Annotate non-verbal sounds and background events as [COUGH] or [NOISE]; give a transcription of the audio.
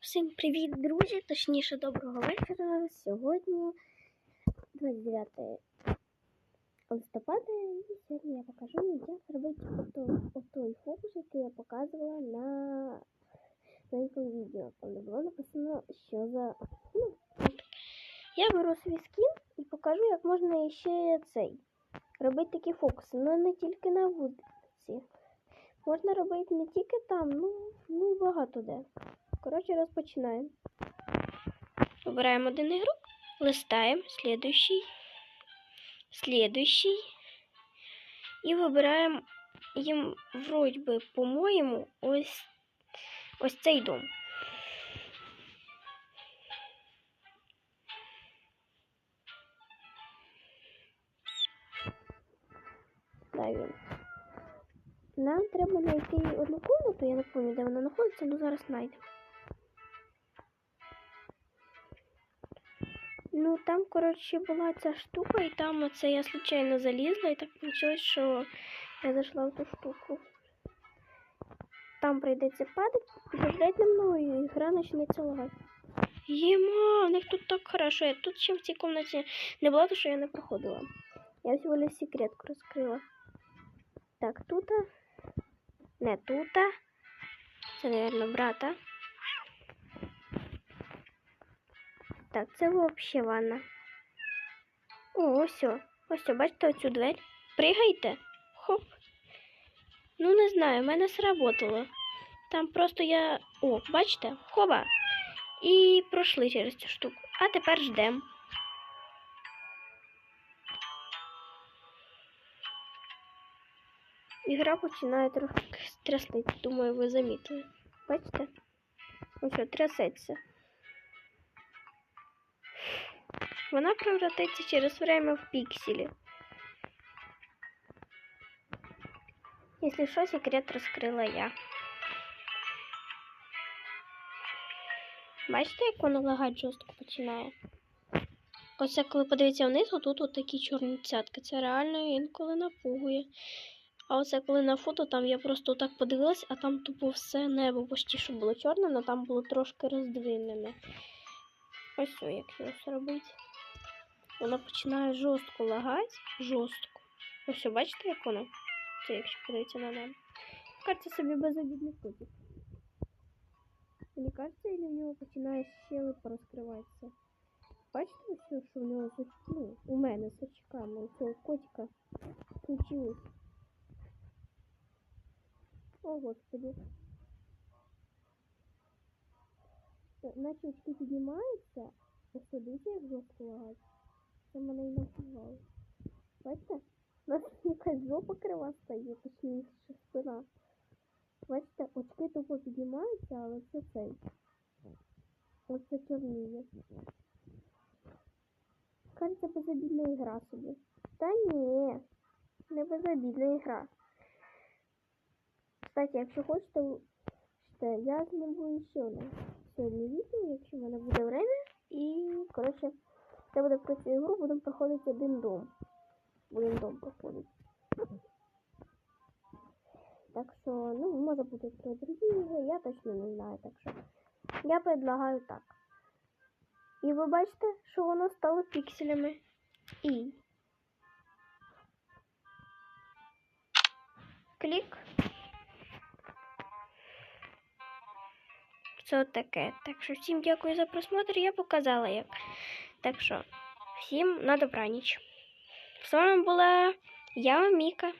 Всім привіт, друзі! Точніше, доброго вечора. Сьогодні 29 листопада, і сьогодні я покажу, як робити отой фокус, який я показувала на новенькому відео. Там було написано, що за. Ну, я беру свій скін і покажу, як можна ще цей робити такі фокуси. Ну не тільки на вулиці. Можна робити не тільки там, ну, ну і багато де. Коротше, розпочинаємо. Вибираємо один ігрок, листаємо, слідуючий, слідуючий. І вибираємо їм, вроді би, по-моєму, ось, ось цей дом. Нам треба знайти одну комнату, я не пам'ятаю, де вона знаходиться, але зараз знайдемо. Ну, там, коротше, була ця штука, і там оце я случайно залізла, і так вийшло, що я зайшла в ту штуку. Там прийдеться падати, підождать немного, і гра почнеться лагати. Єма, у них тут так хорошо. Я тут ще в цій кімнаті не була, тому що я не проходила. Я всього лиш секретку розкрила. Так, тут. Не тут. Це, мабуть, брата. Так, це взагалі ванна. О, ось. Ось, бачите оцю двері? Пригайте. Хоп. Ну, не знаю, в мене сработало. Там просто я. О, бачите? Хоба. І пройшли через цю штуку. А тепер ждемо. Ігра починає трохи трястись. Думаю, ви замітили. Бачите? Ось що, трясеться. Вона превратиться через время в пікселі. Якщо що, секрет розкрила я. Бачите, як воно лагать жорстко починає? Ось коли подивитися вниз, отут от такі чорні цятки. Це реально інколи напугує. А оце коли на фото, там я просто так подивилась, а там тупо все небо почти що було чорне, але там було трошки роздвинене. Ось все, як його зробити. Вона починає жорстко лагати. Жорстко. Ось бачите, як воно? Це якщо подивитися на небо. Кажеться собі безобідний котик. Мені кажеться, і у нього починає щелепа розкриватися. Бачите, все, що в нього з ну, у мене з очками, у цього котика случилось. О, господи. Е, Наче очки піднімаються, а все дивіться, як жорстко лагать. Це мене і напугало. Бачите? У нас [LAUGHS] якась жопа крива стає, точніше спина. Бачите, очки тупо піднімаються, але це цей. Ось це чорніє. Кажеться, безобідна ігра собі. Та ні, не безобідна ігра. Кстати, якщо хочете, я зніму ще одне сьогодні відео, якщо в мене буде время. Це буде про цю ігру, будемо проходити один дом. Будемо дом проходити. Так що, ну, може бути про другі ігри, я точно не знаю, так що я предлагаю так. І ви бачите, що воно стало пікселями. І. Клік. Це таке. Так що всім дякую за просмотр. Я показала як. Так що, всім на добраніч. З вами була я, Міка.